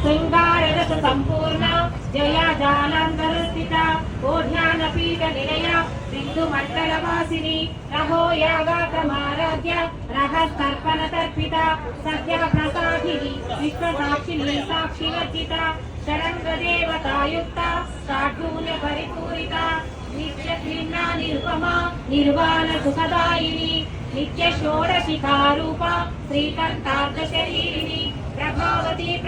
శృంగారరస సంపూర్ణ జయ జాలాంతరస్థిత ఓఢ్యానపీఠ నిలయ బిందు మండల వాసిని రహో యాగాతమారాధ్య రహస్తర్పణ తర్పిత సత్య ప్రసాదిని విశ్వసాక్షిని సాక్షివర్జిత షడంగదేవతాయుక్త సాఢూల్య పరిపూరిత నిత్య భిన్నా నిరుపమా నిర్వాణ సుఖదాయిని నిత్య షోడశిఖారూప శ్రీకంఠార్థ శరీరిణి ప్రభావతి ప్రభారూప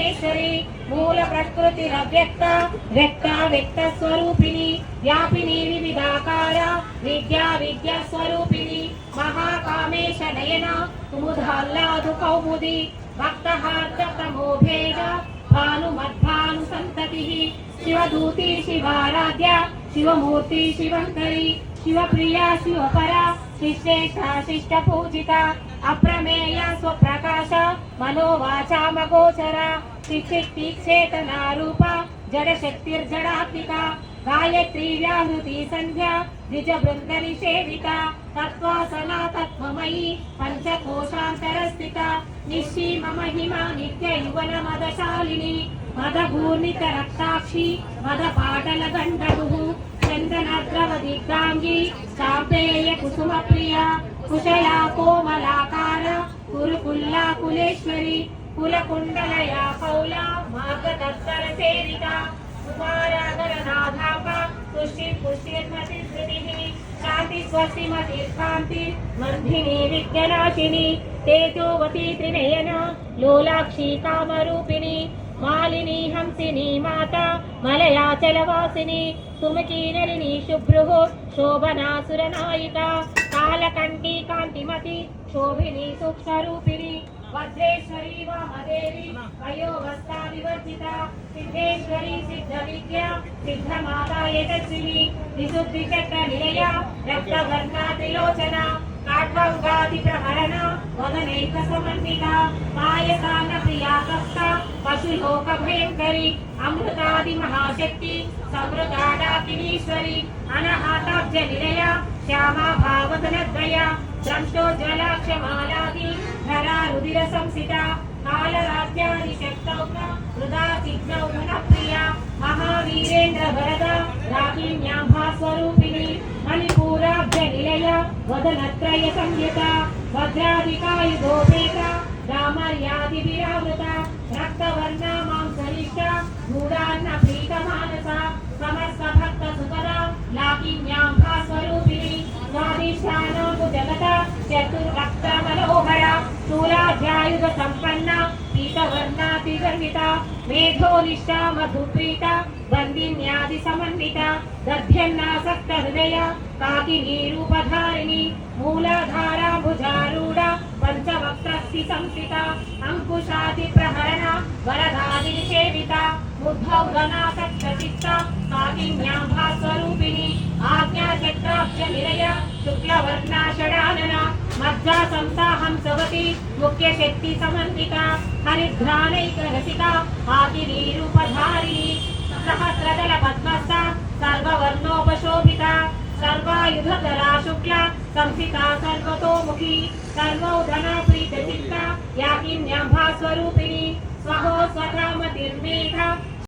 పరమేశ్వరి మూల ప్రకృతి వ్యక్త వ్యక్త వ్యక్త స్వరూపిణి వ్యాపిని వివిధాకార విద్యా విద్యా స్వరూపిణి మహాకామేశ నయన కుముదాహ్లాదు కౌముది భక్తహార్ద తమోభేద భానుమద్భాను సంతతి శివదూతి శివారాధ్య శివమూర్తి శివంకరి శివప్రియ శివపర శిష్టేష్ట శిష్ట పూజిత అప్రమేయ స్వప్రకాశ మనోవాచామగోచర శిక్షిక్షేతనారూప జడ శక్తిర్జడాత్మిక గాయత్రీ వ్యాహృతి సంధ్య నిజ బృంద నిషేవిత తత్వాసనా తత్వమయి పంచకోశాంతరస్థిత నిశ్చీమ మహిమ నిత్య యువన మదశాలిని మదభూర్ణిత రక్తాక్షి మద పాటల గండగు చందనద్రవ దిగ్గాంగి చాపేయ కుసుమ ప్రియ కుశలా కోమలాకార కురుకుల్లా కులేశ్వరి కులకుండలయా కౌల మార్గదత్తర సేవిత కుమారాగర నాథాప పుష్టి పుష్టిర్మతి ధృతిః శాంతి మాలిని హంసిని మాత మలయాచలవాసిని సుముఖీ నలిని శుభ్రుః శోభనాసురనాయిక కాలకంఠి కాంతిమతి శోభిని సూక్ష్మరూపిణి వజ్రేశ్వరి వామదేవి వయోవస్థా వివర్జిత సిద్ధేశ్వరి సిద్ధ విద్య సిద్ధమాతా యశస్విని విశుద్ధి చక్ర నిలయ రక్తవర్ణ త్రిలోచన కాఠౌగాది ప్రహరణ వదనైక సమన్విత పాయసాన ప్రియ పశులోక భయంకరి అమృతాది మహాశక్తి సమృగాడాకినీశ్వరి అనహాతాబ్జ నిలయ శ్యామా భావతనద్వయ ద్రంష్టోజ్వలాక్షమాలాది ధరా రుదిర సంసిత కాలరాజ్యాది శక్తౌక హృదా సిగ్నౌన ప్రియ మహావీరేంద్ర వరద రాహిణ్యాంభా స్వరూపిణి మణిపూరాబ్జ సంపన్న పీతవర్ణాతి గర్విత మేధోనిష్ట మధుప్రీత బందిన్యాది సమన్విత దధ్యన్నాసక్త హృదయ కాకినీ రూపధారిణి మూలాధారాంబుజారూఢ పంచవక్త్రస్తి సంస్థిత అంకుశాది ప్రహరణ వరదాది సేవిత ముద్భౌగనాసక్త చిత్త కాకిన్యాంభా స్వరూపిణి ఆజ్ఞాచక్రాబ్జ నిలయ శుక్లవర్ణా షడానన మధ్యా సంతాహం సవతి ముఖ్య శక్తి సమన్విత హరిధ్రానైక రసిక ఆకినీ సహస్రదల సహస్రదళ పద్మస్థ సర్వవర్ణోపశోభిత సర్వాయుధరా శుక్ల సంసితా సర్వతోముఖి సర్వౌధనా ప్రీత చిత్త యాకిన్యాంభా స్వరూపిణి స్వహో స్వధామతిర్మేఘ